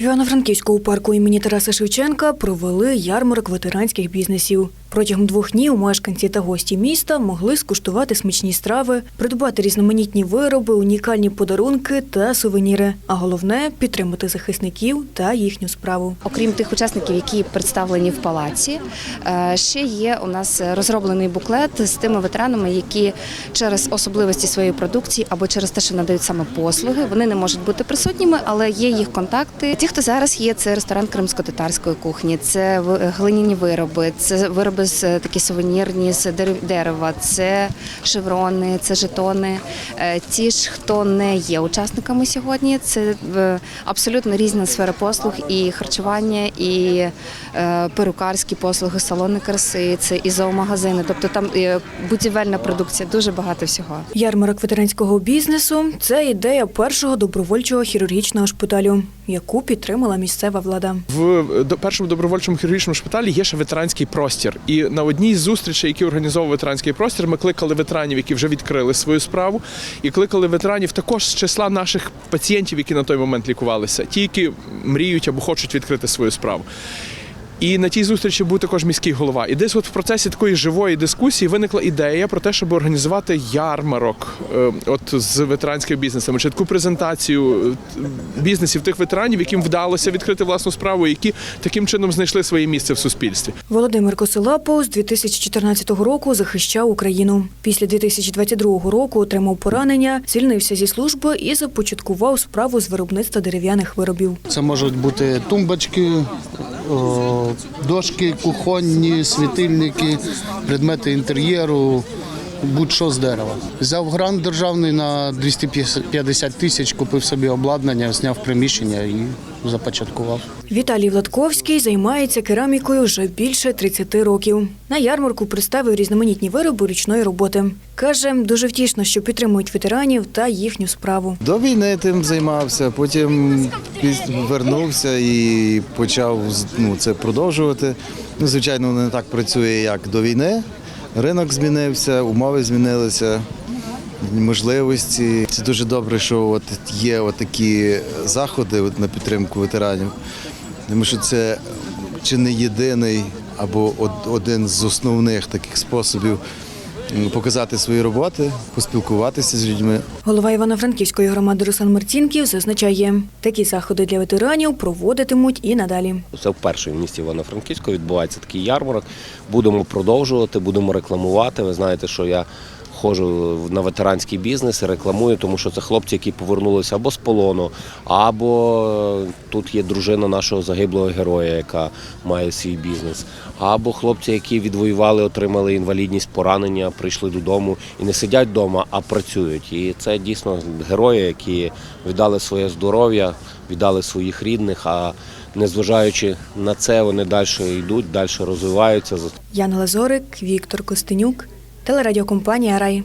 В Івано-Франківському парку імені Тараса Шевченка провели ярмарок ветеранських бізнесів. Протягом двох днів мешканці та гості міста могли скуштувати смачні страви, придбати різноманітні вироби, унікальні подарунки та сувеніри. А головне підтримати захисників та їхню справу. Окрім тих учасників, які представлені в палаці, е, ще є у нас розроблений буклет з тими ветеранами, які через особливості своєї продукції або через те, що надають саме послуги, вони не можуть бути присутніми, але є їх контакти. Ті, хто зараз є, це ресторан кримсько-татарської кухні, це глиняні вироби, це вироби з е, такі сувенірні з дерева, це шеврони, це жетони. Е, Ті ж, хто не є учасниками сьогодні, це е, абсолютно різна сфера послуг і харчування, і е, перукарські послуги, салони краси, це і зоомагазини. Тобто там е, будівельна продукція, дуже багато всього. Ярмарок ветеранського бізнесу це ідея першого добровольчого хірургічного шпиталю, яку підтримала місцева влада. В першому добровольчому хірургічному шпиталі є ще ветеранський простір. І на одній з зустрічей, які організовував ветеранський простір, ми кликали ветеранів, які вже відкрили свою справу, і кликали ветеранів також з числа наших пацієнтів, які на той момент лікувалися, ті, які мріють або хочуть відкрити свою справу. І на тій зустрічі був також міський голова. І десь от в процесі такої живої дискусії виникла ідея про те, щоб організувати ярмарок е, от з ветеранськими бізнесами, чи таку презентацію е, бізнесів тих ветеранів, яким вдалося відкрити власну справу, які таким чином знайшли своє місце в суспільстві. Володимир Косилапов з 2014 року захищав Україну. Після 2022 року отримав поранення, звільнився зі служби і започаткував справу з виробництва дерев'яних виробів. Це можуть бути тумбочки, дошки, кухонні, світильники, предмети інтер'єру, будь-що з дерева. Взяв грант державний на 250 тисяч, купив собі обладнання, зняв приміщення і започаткував. Віталій Владковський займається керамікою вже більше 30 років. На ярмарку представив різноманітні вироби ручної роботи. Каже, дуже втішно, що підтримують ветеранів та їхню справу. До війни тим займався, потім піс- вернувся і почав ну, це продовжувати. Ну, звичайно, не так працює, як до війни. Ринок змінився, умови змінилися, можливості. Це дуже добре, що от є такі заходи от на підтримку ветеранів, тому що це чи не єдиний або один з основних таких способів показати свої роботи, поспілкуватися з людьми. Голова Івано-Франківської громади Руслан Марцінків зазначає, такі заходи для ветеранів проводитимуть і надалі. Це вперше в місті Івано-Франківського відбувається такий ярмарок. Будемо продовжувати, будемо рекламувати. Ви знаєте, що я ходжу на ветеранський бізнес і рекламую, тому що це хлопці, які повернулися або з полону, або е, тут є дружина нашого загиблого героя, яка має свій бізнес, або хлопці, які відвоювали, отримали інвалідність, поранення, прийшли додому і не сидять вдома, а працюють. І це дійсно герої, які віддали своє здоров'я, віддали своїх рідних. а Незважаючи на це, вони далі йдуть, далі розвиваються. Яна Лазорик, Віктор Костенюк, телерадіокомпанія Рай.